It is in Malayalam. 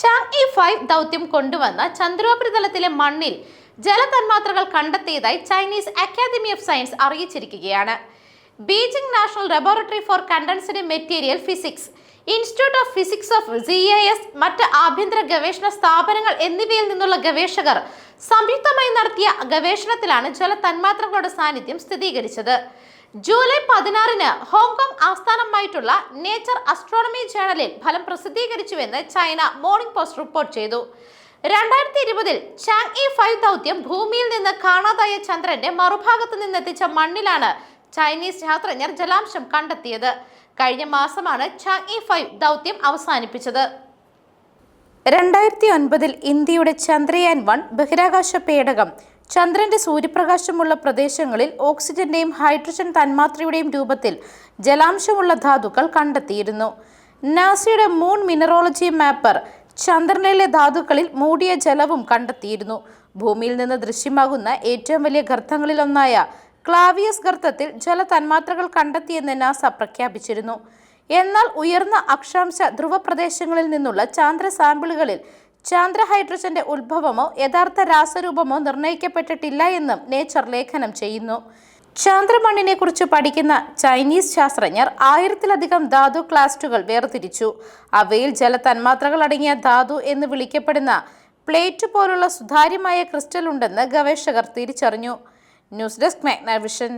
ചാങ് ഫൈവ് ദൗത്യം കൊണ്ടുവന്ന ചന്ദ്രോപരിതലത്തിലെ മണ്ണിൽ ജലതന്മാത്രകൾ കണ്ടെത്തിയതായി Chinese academy of science അറിയിച്ചിരിക്കുകയാണ്. Beijing national laboratory for condensed material physics institute of physics of C S മറ്റ് ആഭ്യന്തര ഗവേഷണ സ്ഥാപനങ്ങൾ എന്നിവയിൽ നിന്നുള്ള ഗവേഷകർ സംയുക്തമായി നടത്തിയ ഗവേഷണത്തിലാണ് ജലതന്മാത്രകളുടെ സാന്നിധ്യം സ്ഥിരീകരിച്ചത്. ജൂലൈ പതിനാറിന് ഹോങ്കോങ് ആസ്ഥാനമായിട്ടുള്ള നേച്ചർ അസ്ട്രോണമി ജേണലിൽ ഫലം പ്രസിദ്ധീകരിച്ചുവെന്ന് ചൈന മോർണിംഗ് പോസ്റ്റ് റിപ്പോർട്ട് ചെയ്തു. രണ്ടായിരത്തി ഇരുപതിൽ ചാങ് ഇ ഫൈവ് ദൗത്യം ഭൂമിയിൽ നിന്ന് കാണാതായ ചന്ദ്രന്റെ മറുഭാഗത്ത് നിന്നെത്തിച്ച മണ്ണിലാണ് ചൈനീസ് ശാസ്ത്രജ്ഞർ ജലാംശം കണ്ടെത്തിയത്. കഴിഞ്ഞ മാസമാണ് ചാങ് ഇ ഫൈവ് ദൗത്യം അവസാനിപ്പിച്ചത്. രണ്ടായിരത്തി ഒൻപതിൽ ഇന്ത്യയുടെ ചന്ദ്രയാൻ വൺ ബഹിരാകാശ പേടകം ചന്ദ്രന്റെ സൂര്യപ്രകാശമുള്ള പ്രദേശങ്ങളിൽ ഓക്സിജന്റെയും ഹൈഡ്രജൻ തന്മാത്രയുടെയും രൂപത്തിൽ ജലാംശമുള്ള ധാതുക്കൾ കണ്ടെത്തിയിരുന്നു. നാസയുടെ മൂൺ മിനറോളജി മാപ്പർ ചന്ദ്രനിലെ ധാതുക്കളിൽ മൂടിയ ജലവും കണ്ടെത്തിയിരുന്നു. ഭൂമിയിൽ നിന്ന് ദൃശ്യമാകുന്ന ഏറ്റവും വലിയ ഗർത്തങ്ങളിലൊന്നായ ക്ലാവിയസ് ഗർത്തത്തിൽ ജലതന്മാത്രകൾ കണ്ടെത്തിയെന്ന് നാസ പ്രഖ്യാപിച്ചിരുന്നു. എന്നാൽ ഉയർന്ന അക്ഷാംശ ധ്രുവപ്രദേശങ്ങളിൽ നിന്നുള്ള ചാന്ദ്ര സാമ്പിളുകളിൽ ചാന്ദ്ര ഹൈഡ്രജന്റെ ഉത്ഭവമോ യഥാർത്ഥ രാസരൂപമോ നിർണയിക്കപ്പെട്ടിട്ടില്ല എന്നും നേച്ചർ ലേഖനം ചെയ്യുന്നു. ചാന്ദ്രമണ്ണിനെ കുറിച്ച് പഠിക്കുന്ന ചൈനീസ് ശാസ്ത്രജ്ഞർ ആയിരത്തിലധികം ധാതു ക്ലാസ്റ്റുകൾ വേർതിരിച്ചു. അവയിൽ ജലതന്മാത്രകൾ അടങ്ങിയ ധാതു എന്ന് വിളിക്കപ്പെടുന്ന പ്ലേറ്റ് പോലുള്ള സുതാര്യമായ ക്രിസ്റ്റൽ ഉണ്ടെന്ന് ഗവേഷകർ തിരിച്ചറിഞ്ഞു. News desk Magnavision.